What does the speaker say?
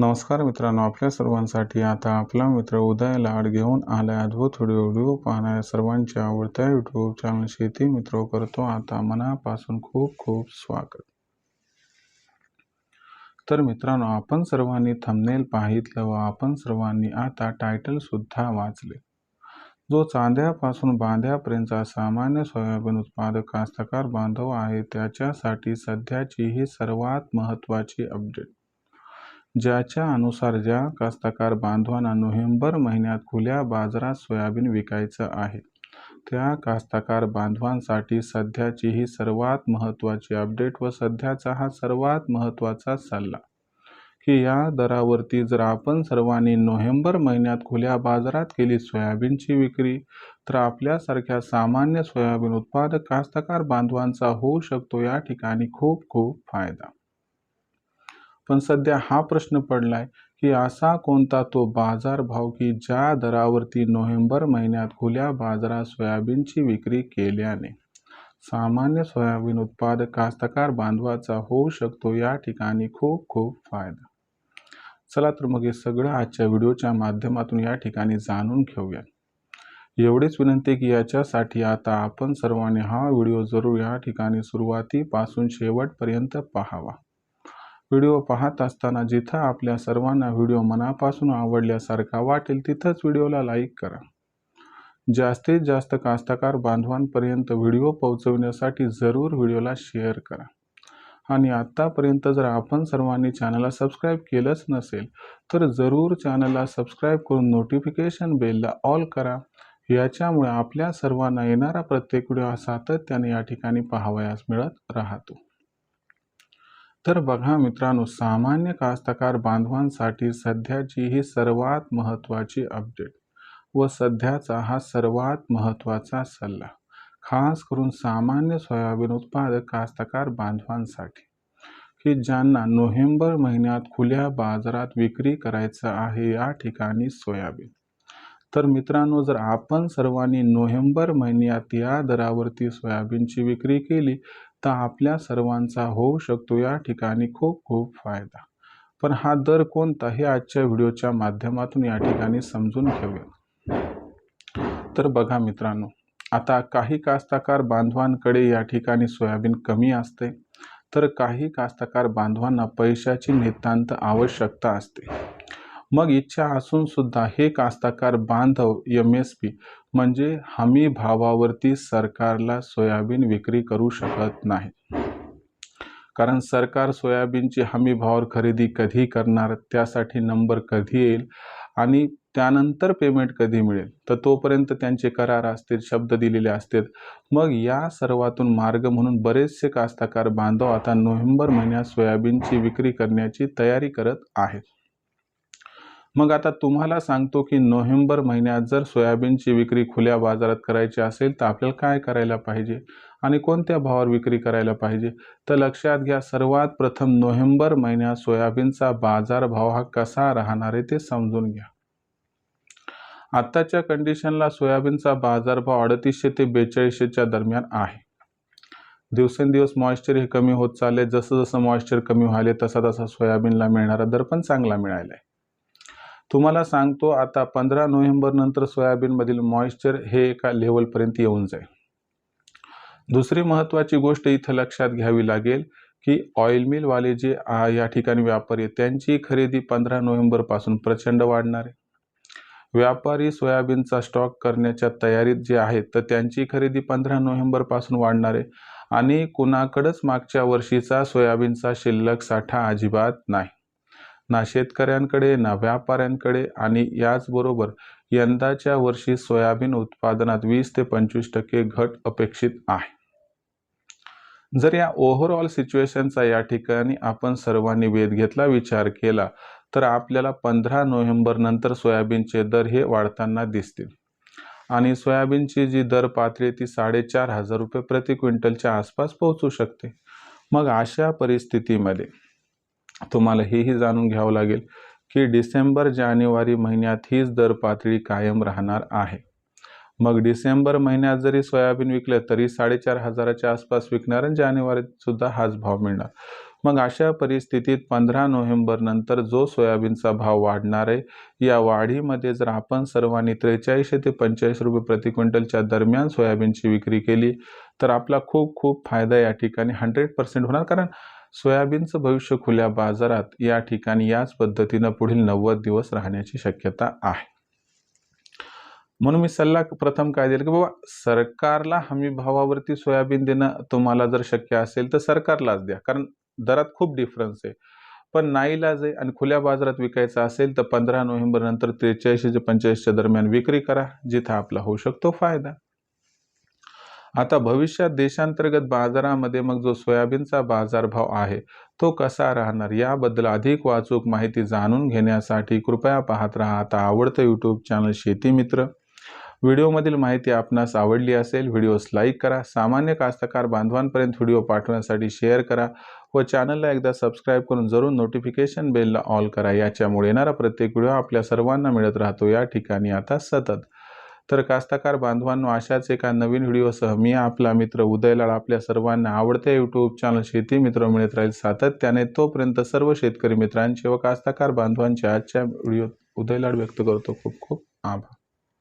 नमस्कार मित्रांनो आपल्या सर्वांसाठी आता आपला मित्र उदय लाड घेऊन आलाय अद्भुत व्हिडिओ व्हिडिओ पाहणाऱ्या सर्वांच्या आवडत्या यूट्यूब चॅनल शेती मित्र करतो आता मनापासून खूप खूप स्वागत. तर मित्रांनो आपण सर्वांनी थंबनेल पाहितलं व आपण सर्वांनी आता टायटल सुद्धा वाचले. जो चांद्यापासून बांध्यापर्यंतचा सामान्य सोयाबीन उत्पादक कास्तकार बांधव आहे त्याच्यासाठी सध्याची ही सर्वात महत्त्वाची अपडेट ज्याच्या अनुसार ज्या कास्तकार बांधवांना नोव्हेंबर महिन्यात खुल्या बाजारात सोयाबीन विकायचं आहे त्या कास्तकार बांधवांसाठी सध्याची ही सर्वात महत्त्वाची अपडेट व सध्याचा हा सर्वात महत्त्वाचा सल्ला. की या दरावरती जर आपण सर्वांनी नोव्हेंबर महिन्यात खुल्या बाजारात केली सोयाबीनची विक्री तर आपल्यासारख्या सामान्य सोयाबीन उत्पादक कास्तकार बांधवांचा होऊ शकतो या ठिकाणी खूप खूप फायदा. पण सध्या हा प्रश्न पडलाय की असा कोणता तो बाजार भाव की ज्या दरावरती नोव्हेंबर महिन्यात खुल्या बाजारात सोयाबीनची विक्री केल्याने? सामान्य सोयाबीन उत्पादक कास्तकार बांधवाचा होऊ शकतो या ठिकाणी खूप खूप फायदा. चला तर मग हे सगळं आजच्या व्हिडिओच्या माध्यमातून या ठिकाणी जाणून घेऊया एवढीच विनंती की याच्यासाठी आता आपण सर्वांनी हा व्हिडिओ जरूर या ठिकाणी सुरुवातीपासून शेवटपर्यंत पाहावा. व्हिडिओ पाहत असताना जिथं आपल्या सर्वांना व्हिडिओ मनापासून आवडल्यासारखा वाटेल तिथंच व्हिडिओला लाईक करा. जास्तीत जास्त कास्तकार बांधवांपर्यंत व्हिडिओ पोहोचवण्यासाठी जरूर व्हिडिओला शेअर करा. आणि आत्तापर्यंत जर आपण सर्वांनी चॅनलला सबस्क्राईब केलंच नसेल तर जरूर चॅनलला सबस्क्राईब करून नोटिफिकेशन बेलला ऑल करा. याच्यामुळे आपल्या सर्वांना येणारा प्रत्येक व्हिडिओ सातत्याने या ठिकाणी पाहावयास मिळत राहतो. तर बघा मित्रांनो सामान्य कास्तकार बांधवांसाठी सध्याची ही सर्वात महत्त्वाची अपडेट व सध्याचा हा सर्वात महत्त्वाचा सल्ला. खास करून सामान्य सोयाबीन उत्पादक कास्तकार बांधवांसाठी. की ज्यांना नोव्हेंबर महिन्यात खुल्या बाजारात विक्री करायचं आहे या ठिकाणी सोयाबीन. तर मित्रांनो जर आपण सर्वांनी नोव्हेंबर महिन्यात या दरावरती सोयाबीनची विक्री केली तर आपल्या सर्वांचा होऊ शकतो या ठिकाणी खूप खूप फायदा. पण हा दर कोणता हे आजच्या व्हिडिओच्या माध्यमातून या ठिकाणी समजून घेऊया. तर बघा मित्रांनो आता काही कास्तकार बांधवांकडे या ठिकाणी सोयाबीन कमी असते तर काही कास्तकार बांधवांना पैशाची नितांत आवश्यकता असते. मग इच्छा असून सुद्धा हे कास्तकार बांधव एम एस पी म्हणजे हमी भावावरती सरकारला सोयाबीन विक्री करू शकत नाही कारण सरकार सोयाबीनची हमी भावावर खरेदी कधी करणार त्यासाठी नंबर कधी येईल आणि त्यानंतर पेमेंट कधी मिळेल तर तोपर्यंत त्यांचे करार असतील शब्द दिलेले असतील. मग या सर्वातून मार्ग म्हणून बरेचसे कास्तकार बांधव आता नोव्हेंबर महिन्यात सोयाबीनची विक्री करण्याची तयारी करत आहेत. मग आता तुम्हाला सांगतो की नोव्हेंबर महिन्यात जर सोयाबीनची विक्री खुल्या बाजारात करायची असेल तर आपल्याला काय करायला पाहिजे? आणि कोणत्या भावावर विक्री करायला पाहिजे? तर लक्षात घ्या सर्वात प्रथम नोव्हेंबर महिन्यात सोयाबीनचा बाजार भाव हा कसा राहणार आहे ते समजून घ्या. आत्ताच्या कंडिशनला सोयाबीनचा बाजारभाव अडतीसशे ते बेचाळीसशेच्या दरम्यान आहे. दिवसेंदिवस मॉइश्चर हे कमी होत चालले जसं जसं मॉइश्चर कमी व्हायले तसा तसा सोयाबीनला मिळणारा दर पण चांगला मिळाला आहे तुम्हाला सांगतो आता पंधरा नोव्हेंबरनंतर सोयाबीनमधील मॉइश्चर हे एका लेवलपर्यंत येऊन जाईल. दुसरी महत्त्वाची गोष्ट इथं लक्षात घ्यावी लागेल की ऑइल मिलवाले जे या ठिकाणी व्यापारी त्यांची खरेदी पंधरा नोव्हेंबरपासून प्रचंड वाढणार आहे. व्यापारी सोयाबीनचा स्टॉक करण्याच्या तयारीत जे आहेत तर त्यांची खरेदी पंधरा नोव्हेंबरपासून वाढणार आहे. आणि कुणाकडंच मागच्या वर्षीचा सोयाबीनचा शिल्लक साठा अजिबात नाही. ना शेतकऱ्यांकडे ना व्यापाऱ्यांकडे आणि याचबरोबर यंदाच्या वर्षी सोयाबीन उत्पादनात वीस ते पंचवीस टक्के घट अपेक्षित आहे. जर या ओव्हरऑल सिच्युएशनचा या ठिकाणी आपण सर्वांनी वेध घेतला विचार केला तर आपल्याला पंधरा नोव्हेंबर नंतर सोयाबीनचे दर हे वाढताना दिसतील. आणि सोयाबीनची जी दर पातळी ती साडेचार हजार रुपये प्रति क्विंटलच्या आसपास पोहोचू शकते. मग अशा परिस्थितीमध्ये तुम्हाला हेही जाणून घ्यावं लागेल की डिसेंबर जानेवारी महिन्यात हीच दर पातळी कायम राहणार आहे. मग डिसेंबर महिन्यात जरी सोयाबीन विकलं तरी साडेचार हजाराच्या आसपास विकणार आणि जानेवारीत सुद्धा हाच भाव मिळणार. मग अशा परिस्थितीत पंधरा नोव्हेंबर नंतर जो सोयाबीनचा भाव वाढणार आहे या वाढीमध्ये जर आपण सर्वांनी त्रेचाळीसशे ते पंचेचाळीस रुपये प्रति क्विंटलच्या दरम्यान सोयाबीनची विक्री केली तर आपला खूप खूप फायदा या ठिकाणी हंड्रेड पर्सेंट होणार. कारण सोयाबीनचं भविष्य खुल्या बाजारात या ठिकाणी याच पद्धतीनं पुढील नव्वद दिवस राहण्याची शक्यता आहे. म्हणून मी सल्ला प्रथम काय देईल की बाबा सरकारला हमी भावावरती सोयाबीन देणं तुम्हाला जर शक्य असेल तर सरकारलाच द्या. कारण दरात खूप डिफरन्स आहे. पण नाईलाज आहे आणि खुल्या बाजारात विकायचं असेल तर पंधरा नोव्हेंबर नंतर त्रेचाळीसशे ते पंचेचाळीसच्या दरम्यान विक्री करा. जिथं आपला होऊ शकतो फायदा. आता भविष्यात देशांतर्गत बाजारामध्ये मग जो सोयाबीनचा बाजारभाव आहे तो कसा राहणार? याबद्दल अधिक वाचूक माहिती जाणून घेण्यासाठी कृपया पाहत राहा आता आवडतं यूट्यूब चॅनल शेती मित्र. व्हिडिओमधील माहिती आपणास आवडली असेल व्हिडिओस लाईक करा सामान्य कास्तकार बांधवांपर्यंत व्हिडिओ पाठवण्यासाठी शेअर करा व चॅनलला एकदा सबस्क्राईब करून जरूर नोटिफिकेशन बेलला ऑल करा. याच्यामुळे येणारा प्रत्येक व्हिडिओ आपल्या सर्वांना मिळत राहतो. या ठिकाणी आता सतत तर कास्तकार बांधवांनो अशाच एका नवीन व्हिडिओसह मी आपला मित्र उदयलाळ आपल्या सर्वांना आवडत्या यूट्यूब चॅनल शेती मित्र मिळत राहील सातत्याने. तोपर्यंत सर्व शेतकरी मित्रांचे व कास्तकार बांधवांचे आजच्या व्हिडिओ उदयलाड व्यक्त करतो. खूप खूप आभार.